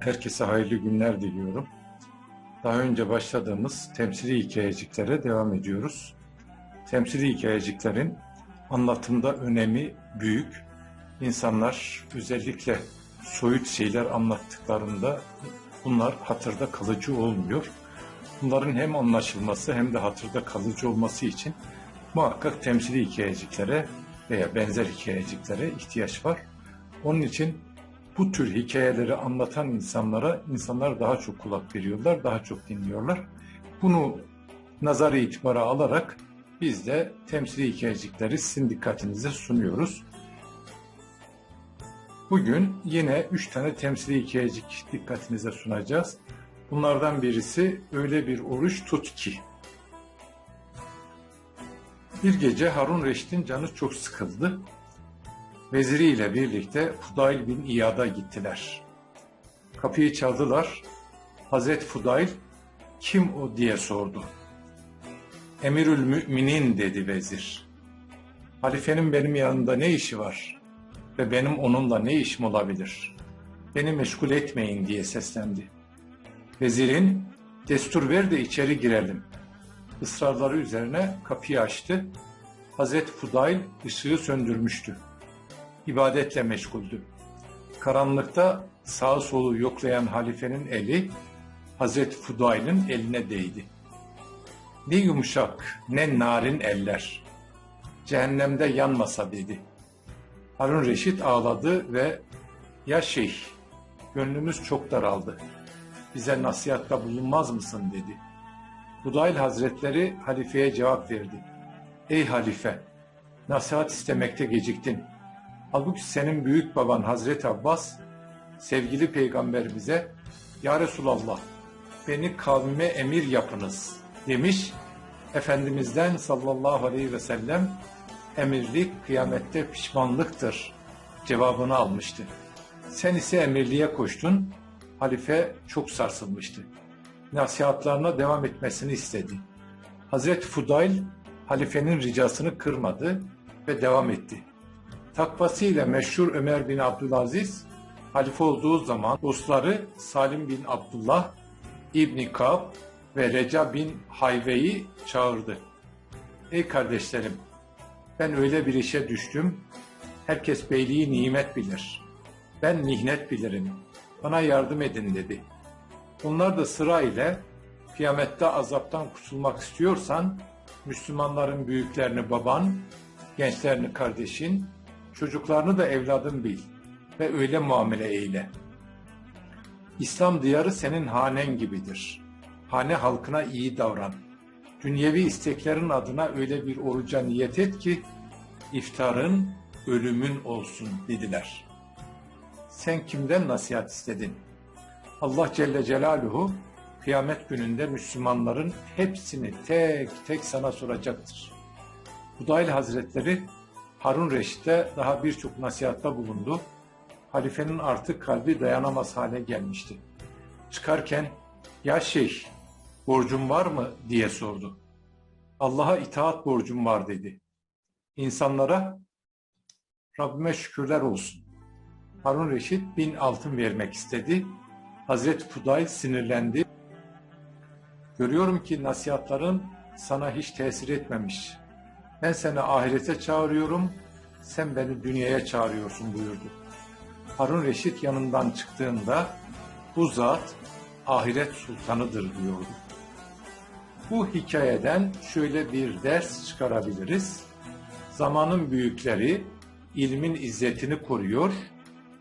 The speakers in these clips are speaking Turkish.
Herkese hayırlı günler diliyorum. Daha önce başladığımız temsili hikayeciklere devam ediyoruz. Temsili hikayeciklerin anlatımda önemi büyük. İnsanlar özellikle soyut şeyler anlattıklarında bunlar hatırda kalıcı olmuyor. Bunların hem anlaşılması hem de hatırda kalıcı olması için muhakkak temsili hikayeciklere veya benzer hikayeciklere ihtiyaç var. Onun için bu tür hikayeleri anlatan insanlara insanlar daha çok kulak veriyorlar, daha çok dinliyorlar. Bunu nazar itibara alarak biz de temsili hikayecikleri sizin dikkatinize sunuyoruz. Bugün yine üç tane temsili hikayecik dikkatinize sunacağız. Bunlardan birisi öyle bir oruç tut ki. Bir gece Harun Reşit'in canı çok sıkıldı. Veziriyle birlikte Fudayl bin İyad'a gittiler. Kapıyı çaldılar. Hazret Fudayl kim o diye sordu. Emirül Müminin dedi vezir. Halifenin benim yanında ne işi var ve benim onunla ne işim olabilir? Beni meşgul etmeyin diye seslendi. Vezirin destur ver de içeri girelim. Israrları üzerine kapıyı açtı. Hazret Fudayl ışığı söndürmüştü. İbadetle meşguldü. Karanlıkta sağı solu yoklayan halifenin eli Hazret Fudayl'ın eline değdi. Ne yumuşak, ne narin eller. Cehennemde yanmasa dedi. Harun Reşit ağladı ve ya şeyh, gönlümüz çok daraldı. Bize nasihatta bulunmaz mısın dedi. Hudayl Hazretleri halifeye cevap verdi. Ey halife, nasihat istemekte geciktin. Halbuki senin büyük baban Hazreti Abbas, sevgili peygamberimize, Ya Resulallah, beni kavmime emir yapınız demiş. Efendimizden sallallahu aleyhi ve sellem emirlik kıyamette pişmanlıktır cevabını almıştı. Sen ise emirliğe koştun, halife çok sarsılmıştı. Nasihatlarına devam etmesini istedi. Hazreti Fudayl halifenin ricasını kırmadı ve devam etti. Takvasıyla meşhur Ömer bin Abdülaziz, halife olduğu zaman dostları Salim bin Abdullah, İbni Kab ve Reca bin Hayve'yi çağırdı. Ey kardeşlerim, ben öyle bir işe düştüm, herkes beyliği nimet bilir. Ben mihnet bilirim, bana yardım edin dedi. Onlar da sıra ile kıyamette azaptan kurtulmak istiyorsan, Müslümanların büyüklerini baban, gençlerini kardeşin, çocuklarını da evladın bil ve öyle muamele eyle. İslam diyarı senin hanen gibidir. Hane halkına iyi davran. Dünyevi isteklerin adına öyle bir oruca niyet et ki, iftarın ölümün olsun dediler. Sen kimden nasihat istedin? Allah Celle Celaluhu kıyamet gününde Müslümanların hepsini tek tek sana soracaktır. Hudayl Hazretleri Harun Reşit'e daha birçok nasihatta bulundu. Halifenin artık kalbi dayanamaz hale gelmişti. Çıkarken, ya şeyh, borcum var mı diye sordu. Allah'a itaat borcum var dedi. İnsanlara, Rabbime şükürler olsun. Harun Reşit bin altın vermek istedi. Hazreti Fudayl sinirlendi. Görüyorum ki nasihatların sana hiç tesir etmemiş. Ben seni ahirete çağırıyorum, sen beni dünyaya çağırıyorsun buyurdu. Harun Reşit yanından çıktığında bu zat ahiret sultanıdır diyordu. Bu hikayeden şöyle bir ders çıkarabiliriz. Zamanın büyükleri ilmin izzetini koruyor,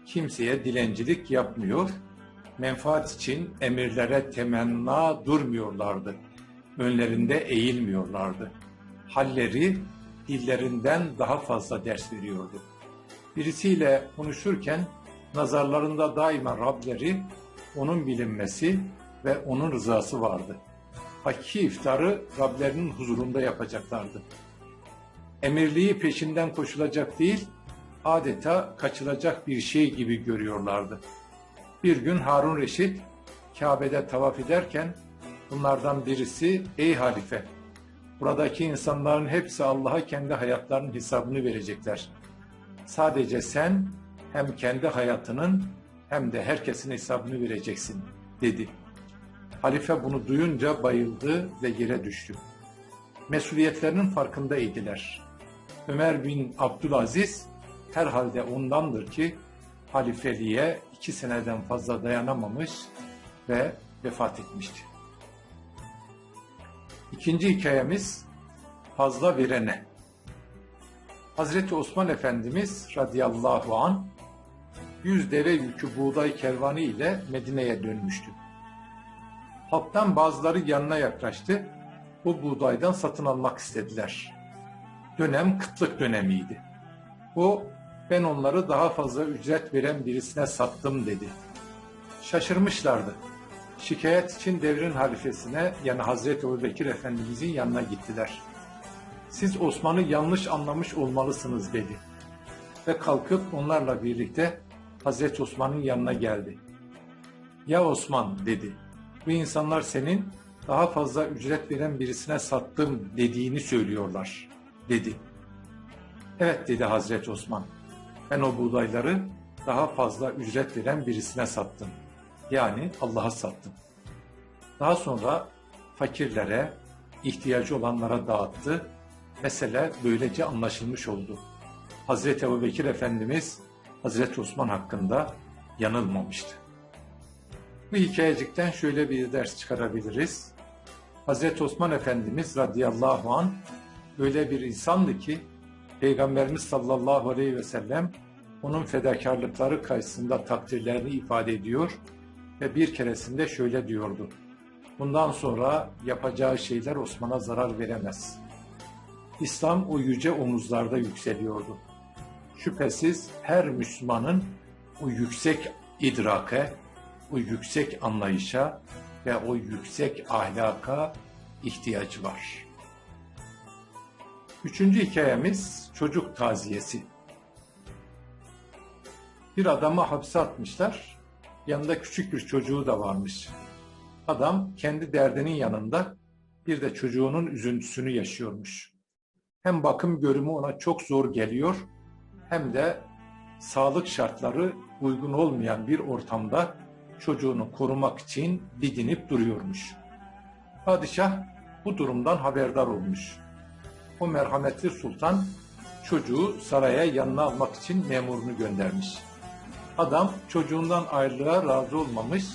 kimseye dilencilik yapmıyor, menfaat için emirlere temenna durmuyorlardı. Önlerinde eğilmiyorlardı. Halleri dillerinden daha fazla ders veriyordu. Birisiyle konuşurken nazarlarında daima Rableri, onun bilinmesi ve onun rızası vardı. Hakiki iftarı Rablerinin huzurunda yapacaklardı. Emirliği peşinden koşulacak değil, adeta kaçılacak bir şey gibi görüyorlardı. Bir gün Harun Reşit Kabe'de tavaf ederken bunlardan birisi ey halife buradaki insanların hepsi Allah'a kendi hayatlarının hesabını verecekler. Sadece sen hem kendi hayatının hem de herkesin hesabını vereceksin dedi. Halife bunu duyunca bayıldı ve yere düştü. Mesuliyetlerinin farkındaydılar. Ömer bin Abdülaziz herhalde ondandır ki halifeliğe iki seneden fazla dayanamamış ve vefat etmişti. İkinci hikayemiz fazla verene. Hazreti Osman Efendimiz radıyallahu an yüz deve yükü buğday kervanı ile Medine'ye dönmüştü. Halktan bazıları yanına yaklaştı. Bu buğdaydan satın almak istediler. Dönem kıtlık dönemiydi. O ben onları daha fazla ücret veren birisine sattım dedi. Şaşırmışlardı. Şikayet için devrin halifesine yani Hazreti Ebubekir Efendimizin yanına gittiler. Siz Osman'ı yanlış anlamış olmalısınız dedi. Ve kalkıp onlarla birlikte Hazreti Osman'ın yanına geldi. Ya Osman dedi. Bu insanlar senin daha fazla ücret veren birisine sattım dediğini söylüyorlar dedi. Evet dedi Hazreti Osman. Ben o buğdayları daha fazla ücret veren birisine sattım. Yani Allah'a sattım. Daha sonra fakirlere, ihtiyacı olanlara dağıttı. Mesele böylece anlaşılmış oldu. Hazreti Ebubekir Efendimiz Hazreti Osman hakkında yanılmamıştı. Bu hikayecikten şöyle bir ders çıkarabiliriz. Hazreti Osman Efendimiz radıyallahu an öyle bir insandı ki Peygamberimiz sallallahu aleyhi ve sellem onun fedakarlıkları karşısında takdirlerini ifade ediyor ve bir keresinde şöyle diyordu. Bundan sonra yapacağı şeyler Osman'a zarar veremez. İslam o yüce omuzlarda yükseliyordu. Şüphesiz her Müslümanın o yüksek idrake, o yüksek anlayışa ve o yüksek ahlaka ihtiyacı var. Üçüncü hikayemiz çocuk taziyesi. Bir adamı hapse atmışlar. Yanında küçük bir çocuğu da varmış. Adam kendi derdinin yanında bir de çocuğunun üzüntüsünü yaşıyormuş. Hem bakım görümü ona çok zor geliyor hem de sağlık şartları uygun olmayan bir ortamda çocuğunu korumak için didinip duruyormuş. Padişah bu durumdan haberdar olmuş. O merhametli sultan çocuğu saraya yanına almak için memurunu göndermiş. Adam çocuğundan ayrılığa razı olmamış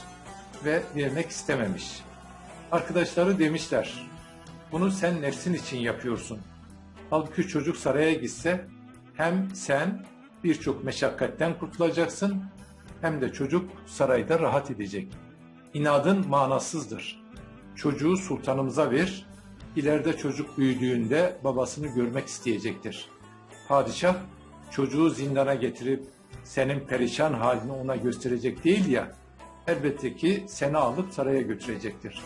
ve vermek istememiş. Arkadaşları demişler, bunu sen nefsin için yapıyorsun. Halbuki çocuk saraya gitse hem sen birçok meşakkatten kurtulacaksın hem de çocuk sarayda rahat edecek. İnadın manasızdır. Çocuğu sultanımıza ver, ileride çocuk büyüdüğünde babasını görmek isteyecektir. Padişah çocuğu zindana getirip senin perişan halini ona gösterecek değil ya, elbette ki seni alıp saraya götürecektir.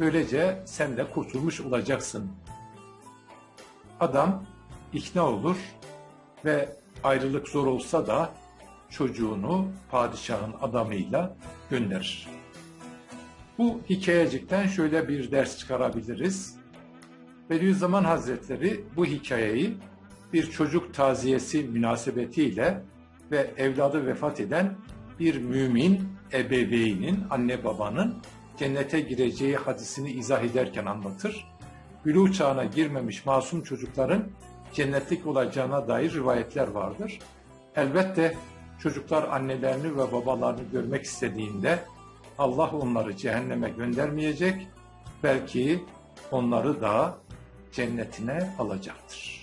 Böylece sen de kurtulmuş olacaksın. Adam ikna olur ve ayrılık zor olsa da çocuğunu padişahın adamıyla gönderir. Bu hikayecikten şöyle bir ders çıkarabiliriz. Bediüzzaman Hazretleri bu hikayeyi bir çocuk taziyesi münasebetiyle ve evladı vefat eden bir mümin ebeveynin, anne babanın cennete gireceği hadisini izah ederken anlatır. Bülü çağına girmemiş masum çocukların cennetlik olacağına dair rivayetler vardır. Elbette çocuklar annelerini ve babalarını görmek istediğinde Allah onları cehenneme göndermeyecek, belki onları da cennetine alacaktır.